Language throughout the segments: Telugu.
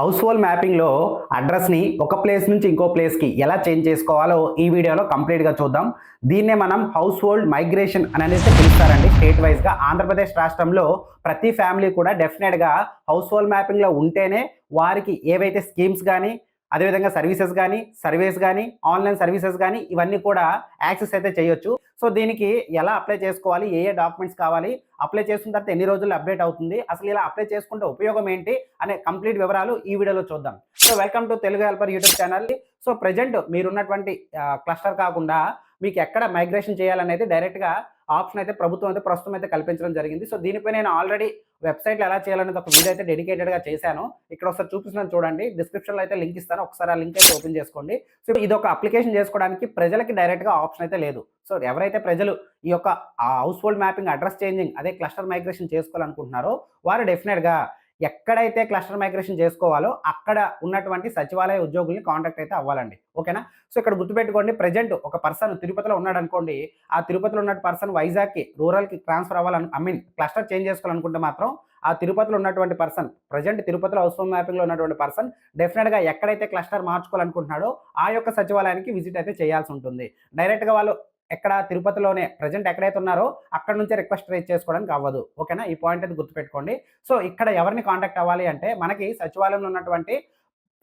హౌస్ మ్యాపింగ్లో అడ్రస్ని ఒక ప్లేస్ నుంచి ఇంకో ప్లేస్కి ఎలా చేంజ్ చేసుకోవాలో ఈ వీడియోలో కంప్లీట్గా చూద్దాం. దీన్నే మనం హౌస్ హోల్డ్ మైగ్రేషన్ అని అనేది పిలుస్తారండి. స్టేట్ వైజ్గా ఆంధ్రప్రదేశ్ రాష్ట్రంలో ప్రతి ఫ్యామిలీ కూడా డెఫినెట్గా హౌస్ హోల్డ్ మ్యాపింగ్లో ఉంటేనే వారికి ఏవైతే స్కీమ్స్ కానీ అదేవిధంగా సర్వీసెస్ కానీ సర్వీస్ కానీ ఆన్లైన్ సర్వీసెస్ కానీ ఇవన్నీ కూడా యాక్సెస్ అయితే చేయొచ్చు. సో దీనికి ఎలా అప్లై చేసుకోవాలి? ఏ ఏ డాక్యుమెంట్స్ కావాలి? అప్లై చేసుకున్న తర్వాత ఎన్ని రోజుల్లో అప్డేట్ అవుతుంది? అసలు ఇలా అప్లై చేసుకుంటే ఉపయోగం ఏంటి? అనే కంప్లీట్ వివరాలు ఈ వీడియోలో చూద్దాం. So welcome to Telugu helper YouTube channel so present మీరున్నటువంటి cluster కాకుండా మీకు ఎక్కడ మైగ్రేషన్ చేయాలనేది డైరెక్ట్గా ఆప్షన్ అయితే ప్రభుత్వం అయితే ప్రస్తుతం అయితే కల్పించడం జరిగింది. సో దీనిపై నేను ఆల్రెడీ వెబ్సైట్లో ఎలా చేయాలనేది ఒక వీడియో అయితే డెడికేటెడ్గా చేశాను. ఇక్కడ ఒకసారి చూపిస్తున్నాను చూడండి. డిస్క్రిప్షన్లో అయితే లింక్ ఇస్తాను. ఒకసారి ఆ లింక్ అయితే ఓపెన్ చేసుకోండి. సో ఇది ఒక అప్లికేషన్ చేసుకోవడానికి ప్రజలకి డైరెక్ట్గా ఆప్షన్ అయితే లేదు. సో ఎవరైతే ప్రజలు ఈ యొక్క household mapping address changing అదే క్లస్టర్ మైగ్రేషన్ చేసుకోవాలనుకుంటున్నారో వారు డెఫినెట్గా ఎక్కడైతే క్లస్టర్ మైగ్రేషన్ చేసుకోవాలో అక్కడ ఉన్నటువంటి సచివాలయ ఉద్యోగుల్ని కాంటాక్ట్ అయితే అవ్వాలండి. ఓకేనా? సో ఇక్కడ గుర్తుపెట్టుకోండి ప్రజెంట్ ఒక పర్సన్ తిరుపతిలో ఉన్నాడు అనుకోండి ఆ తిరుపతిలో ఉన్న పర్సన్ వైజాగ్కి రూరల్కి ట్రాన్స్ఫర్ అవ్వాలని ఐ మీన్ క్లస్టర్ చేంజ్ చేసుకోవాలనుకుంటే మాత్రం ఆ తిరుపతిలో ఉన్నటువంటి పర్సన్ ప్రజెంట్ తిరుపతిలో హౌస్ హోమ్ మ్యాపింగ్లో ఉన్నటువంటి పర్సన్ డెఫినెట్గా ఎక్కడైతే క్లస్టర్ మార్చుకోవాలనుకుంటున్నాడో ఆ యొక్క సచివాలయానికి విజిట్ అయితే చేయాల్సి ఉంటుంది. డైరెక్ట్గా వాళ్ళు ఎక్కడ తిరుపతిలోనే ప్రజెంట్ ఎక్కడైతే ఉన్నారో అక్కడ నుంచే రిక్వెస్ట్ రేజ్ చేసుకోవడానికి అవ్వదు. ఓకేనా? ఈ పాయింట్ అయితే గుర్తుపెట్టుకోండి. సో ఇక్కడ ఎవరిని కాంటాక్ట్ అవ్వాలి అంటే మనకి సచివాలయంలో ఉన్నటువంటి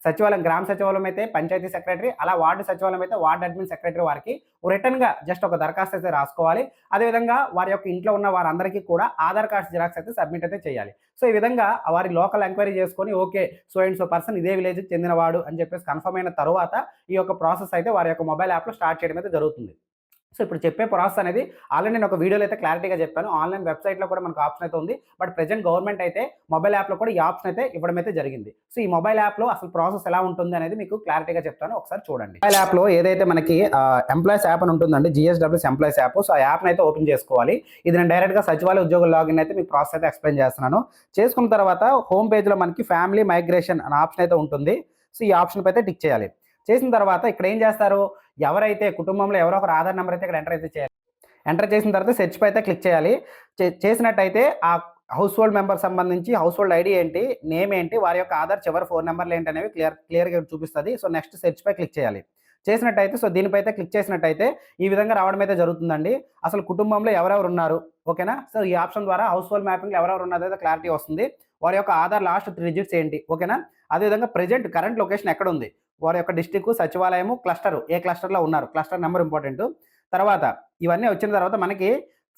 సచివాలయం గ్రామ సచివాలయం అయితే పంచాయతీ సెక్రటరీ అలా వార్డు సచివాలయం అయితే వార్డు అడ్మిన్ సెక్రటరీ వారికి రిటర్న్గా జస్ట్ ఒక దరఖాస్తు అయితే రాసుకోవాలి. అదేవిధంగా వారి యొక్క ఇంట్లో ఉన్న వారందరికీ కూడా ఆధార్ కార్డ్ జిరాక్స్ అయితే సబ్మిట్ అయితే చేయాలి. సో ఈ విధంగా వారి లోకల్ ఎంక్వైరీ చేసుకొని okay so and so person ఇదే విలేజ్కి చెందినవాడు అని చెప్పేసి కన్ఫర్మ్ అయిన తర్వాత ఈ యొక్క ప్రాసెస్ అయితే వారి యొక్క మొబైల్ యాప్లో స్టార్ట్ చేయడం అయితే జరుగుతుంది. సో ఇప్పుడు చెప్పే ప్రాసెస్ అనేది ఆల్రెడీ నేను ఒక వీడియోలో అయితే క్లారిటీగా చెప్పాను. ఆన్లైన్ వెబ్సైట్లో కూడా మనకు ఆప్షన్ అయితే ఉంది. బట్ ప్రెజెంట్ గవర్నమెంట్ అయితే మొబైల్ యాప్లో కూడా ఈ ఆప్షన్ అయితే ఇవ్వడం అయితే జరిగింది. సో ఈ మొబైల్ యాప్లో అసలు ప్రాసెస్ ఎలా ఉంటుంది అనేది మీకు క్లారిటీగా చెప్తాను. ఒకసారి చూడండి. మొబైల్ యాప్లో ఏదైతే మనకి ఎంప్లాయీస్ యాప్ అని ఉంటుందండి జిఎస్డబ్ల్యూస్ ఎంప్లాయీస్ యాప్. సో ఆ యాప్ని అయితే ఓపెన్ చేసుకోవాలి. ఇది నేను డైరెక్ట్గా సచివాలయ ఉద్యోగుల లాగిన్ అయితే మీకు ప్రాసెస్ అయితే ఎక్స్ప్లెయిన్ చేస్తున్నాను. చేసుకున్న తర్వాత హోమ్ పేజ్లో మనకి ఫ్యామిలీ మైగ్రేషన్ అనే ఆప్షన్ అయితే ఉంటుంది. సో ఈ ఆప్షన్ అయితే టిక్ చేయాలి. చేసిన తర్వాత ఇక్కడ ఏం చేస్తారు? ఎవరైతే కుటుంబంలో ఎవరో ఒకరు ఆధార్ నెంబర్ అయితే ఇక్కడ ఎంటర్ అయితే చేయాలి. ఎంటర్ చేసిన తర్వాత సెర్చ్ పై అయితే క్లిక్ చేయాలి. చే- చేసినట్టయితే ఆ హౌస్ హోల్డ్ మెంబర్ సంబంధించి హౌస్ హోల్డ్ ఐడి ఏంటి నేమ్ ఏంటి వారి యొక్క ఆధార్ చివరి ఫోన్ నెంబర్లు ఏంటి అనేవి క్లియర్ క్లియర్గా చూపిస్తుంది. సో నెక్స్ట్ సెర్చ్ పై క్లిక్ చేయాలి. చేసినట్టయితే సో దీనిపై అయితే క్లిక్ చేసినట్టయితే ఈ విధంగా రావడం అయితే జరుగుతుందండి. అసలు కుటుంబంలో ఎవరెవరు ఉన్నారు? ఓకేనా? సో ఈ ఆప్షన్ ద్వారా హౌస్ హోల్డ్ మ్యాపింగ్ ఎవరెవరు ఉన్నది అయితే క్లారిటీ వస్తుంది. వారి యొక్క ఆధార్ లాస్ట్ త్రీ డిజిట్స్ ఏంటి? ఓకేనా? అదేవిధంగా ప్రెజెంట్ కరెంట్ లొకేషన్ ఎక్కడ ఉంది? వారి యొక్క డిస్టిక్ సచివాలయము క్లస్టర్ ఏ క్లస్టర్లో ఉన్నారు క్లస్టర్ నెంబర్ ఇంపార్టెంట్. తర్వాత ఇవన్నీ వచ్చిన తర్వాత మనకి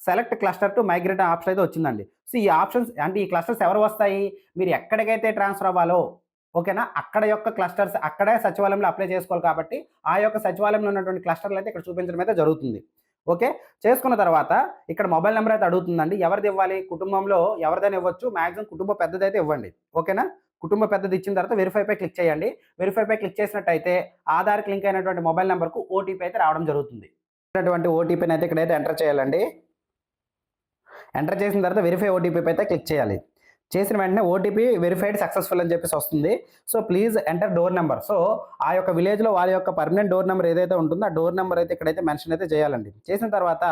select cluster to migrate option అయితే వచ్చిందండి. సో ఈ ఆప్షన్స్ అంటే ఈ క్లస్టర్స్ ఎవరు వస్తాయి మీరు ఎక్కడికైతే ట్రాన్స్ఫర్ అవ్వాలో ఓకేనా అక్కడ యొక్క క్లస్టర్స్ అక్కడే సచివాలయంలో అప్లై చేసుకోవాలి కాబట్టి ఆ యొక్క సచివాలయంలో ఉన్నటువంటి క్లస్టర్లు అయితే ఇక్కడ చూపించడం అయితే జరుగుతుంది. ఓకే చేసుకున్న తర్వాత ఇక్కడ మొబైల్ నెంబర్ అయితే అడుగుతుందండి. ఎవరిది ఇవ్వాలి? కుటుంబంలో ఎవరిదైనా ఇవ్వచ్చు? మాక్సిమం కుటుంబం పెద్దదైతే ఇవ్వండి. ఓకేనా? కుటుంబ పెద్దది ఇచ్చిన తర్వాత వెరిఫైపై క్లిక్ చేయండి. వెరిఫైపై క్లిక్ చేసినట్టయితే ఆధార్కి లింక్ అయినటువంటి మొబైల్ నెంబర్కు ఓటీపీ అయితే రావడం జరుగుతుంది. అటువంటి ఓటీపీని అయితే ఇక్కడైతే ఎంటర్ చేయాలండి. ఎంటర్ చేసిన తర్వాత వెరిఫై ఓటీపీపై అయితే క్లిక్ చేయాలి. చేసిన వెంటనే ఓటీపీ వెరిఫైడ్ సక్సెస్ఫుల్ అని చెప్పేసి వస్తుంది. So please enter door number so ఆ యొక్క విలేజ్లో వారి యొక్క పర్మనెంట్ డోర్ నెంబర్ ఏదైతే ఉంటుందో ఆ డోర్ నెంబర్ అయితే ఇక్కడైతే మెన్షన్ అయితే చేయాలండి. చేసిన తర్వాత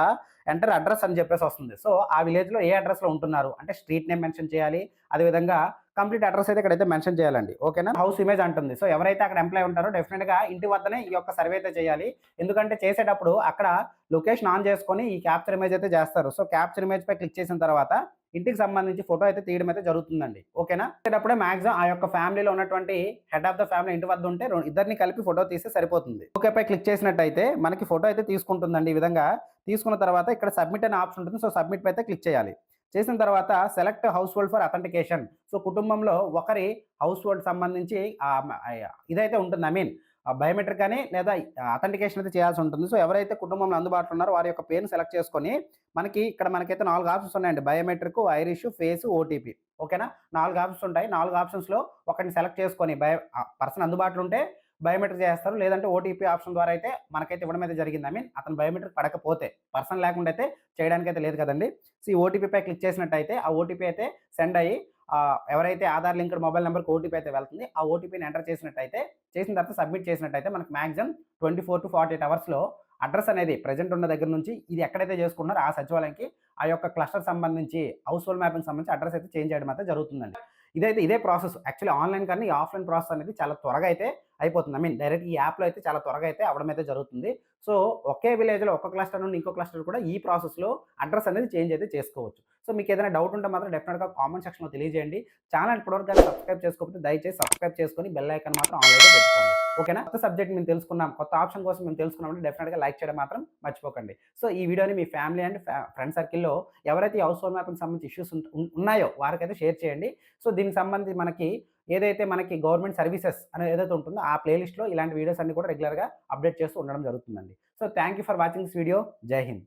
ఎంటర్ అడ్రస్ అని చెప్పేసి వస్తుంది. సో ఆ విలేజ్లో ఏ అడ్రస్లో ఉంటున్నారు? అంటే స్ట్రీట్ నేమ్ మెన్షన్ చేయాలి. అదేవిధంగా కంప్లీట్ అడ్రస్ అయితే ఇక్కడైతే మెన్షన్ చేయాలండి. ఓకేనా హౌస్ ఇమేజ్ అంటుంది. సో ఎవరైతే అక్కడ ఎంప్లాయ్ ఉంటారో డెఫినెట్గా ఇంటి వద్దనే ఈ యొక్క సర్వే అయితే చేయాలి. ఎందుకంటే చేసేటప్పుడు అక్కడ లొకేషన్ ఆన్ చేసుకొని ఈ క్యాప్చర్ ఇమేజ్ అయితే చేస్తారు. సో క్యాప్చర్ ఇమేజ్ పై క్లిక్ చేసిన తర్వాత ఇంటికి సంబంధించి ఫోటో అయితే తీయడం అయితే జరుగుతుందండి. ఓకేనా? చేసేటప్పుడే మాక్సిమం ఆ యొక్క ఫ్యామిలీలో ఉన్నటువంటి హెడ్ ఆఫ్ ద ఫ్యామిలీ ఇంటి వద్ద ఉంటే ఇద్దరిని కలిపి ఫోటో తీస్తే సరిపోతుంది. ఓకేపై క్లిక్ చేసినట్టయితే మనకి ఫోటో అయితే తీసుకుంటుందండి ఈ విధంగా. తీసుకున్న తర్వాత ఇక్కడ సబ్మిట్ అనే ఆప్షన్ ఉంటుంది. సో సబ్మిట్ పై అయితే క్లిక్ చేయాలి. చేసిన తర్వాత select household for authentication. So కుటుంబంలో ఒకరి హౌస్ హోల్డ్ సంబంధించి ఇదైతే ఉంటుంది. ఐ మీన్ బయోమెట్రిక్ కానీ లేదా అథెంటికేషన్ అయితే చేయాల్సి ఉంటుంది. సో ఎవరైతే కుటుంబంలో అందుబాటులో ఉన్నారో వారి యొక్క పేరును సెలెక్ట్ చేసుకొని మనకి ఇక్కడ మనకైతే నాలుగు ఆప్షన్స్ ఉన్నాయండి. Biometric iris face OTP. ఓకేనా? నాలుగు ఆప్షన్స్ ఉంటాయి. నాలుగు ఆప్షన్స్లో ఒకరిని సెలెక్ట్ చేసుకొని బయో పర్సన్ అందుబాటులో ఉంటే బయోమెట్రిక్ చేస్తారు. లేదంటే ఓటీపీ ఆప్షన్ ద్వారా అయితే మనకైతే ఇవ్వడం అయితే జరిగింది. ఐ మీన్ అతను బయోమెట్రిక్ పడకపోతే పర్సన్ లేకుండా అయితే చేయడానికి అయితే లేదు కదండి. సో ఈ ఓటీపీపై క్లిక్ చేసినట్టయితే ఆ ఓటీపీ అయితే సెండ్ అయ్యి ఎవరైతే ఆధార్ లింక్డ్ మొబైల్ నెంబర్కి ఓటీపీ అయితే వెళ్తుంది ఆ ఓటీపీని ఎంటర్ చేసినట్టయితే చేసిన తర్వాత సబ్మిట్ చేసినట్టయితే మనకు maximum twenty four to forty eight అవర్స్లో అడ్రస్ అనేది ప్రజెంట్ ఉన్న దగ్గర నుంచి ఇది ఎక్కడైతే చేసుకున్నారో ఆ సచివాలయంకి ఆ యొక్క క్లస్టర్ సంబంధించి హౌస్ హోల్డ్ మ్యాపింగ్ సంబంధించి అడ్రస్ అయితే చేంజ్ చేయడం అయితే జరుగుతుందండి. ఇదైతే ఇదే ప్రాసెస్. యాక్చువల్లీ ఆన్లైన్ కానీ ఆఫ్లైన్ ప్రాసెస్ అనేది చాలా త్వరగా అయితే అయిపోతుంది. ఐ మీన్ డైరెక్ట్ ఈ యాప్లో అయితే చాలా త్వరగా అయితే అవడం అయితే జరుగుతుంది. సో ఒకే విలేజ్లో ఒక క్లస్టర్ నుండి ఇంకో క్లస్టర్ కూడా ఈ ప్రాసెస్లో అడ్రస్ అనేది చేంజ్ అయితే చేసుకోవచ్చు. సో మీకు ఏదైనా డౌట్ ఉంటే మాత్రం డెఫినెట్గా కామెంట్ సెక్షన్లో తెలియజేయండి. ఛానల్ ఇప్పటివరకు సబ్స్క్రైబ్ చేసుకోకపోతే దయచేసి సబ్స్క్రైబ్ చేసుకొని బెల్ ఐకాన్ మాత్రం ఆన్లైన్లో పెట్టుకోండి. ఓకేనా? కొత్త సబ్జెక్ట్ మేము తెలుసుకున్నాం కొత్త ఆప్షన్ కోసం మేము తెలుసుకున్నామంటే డెఫినెట్గా లైక్ చేయడం మాత్రం మర్చిపోకండి. సో ఈ వీడియోని మీ ఫ్యామిలీ అండ్ ఫ్రెండ్ సర్కిల్లో ఎవరైతే హౌస్ హోల్ మ్యాపింగ్ సంబంధించి ఇష్యూస్ ఉన్నాయో వారికైతే షేర్ చేయండి. సో దీనికి సంబంధించి మనకి ఏదైతే మనకి గవర్నమెంట్ సర్వీసెస్ అనేది ఏదైతే ఉంటుందో ఆ ప్లేలిస్ట్లో ఇలాంటి వీడియోస్ అన్ని కూడా రెగ్యులర్గా అప్డేట్ చేస్తూ ఉండడం జరుగుతుందండి. So thank you for watching this video జై హింద్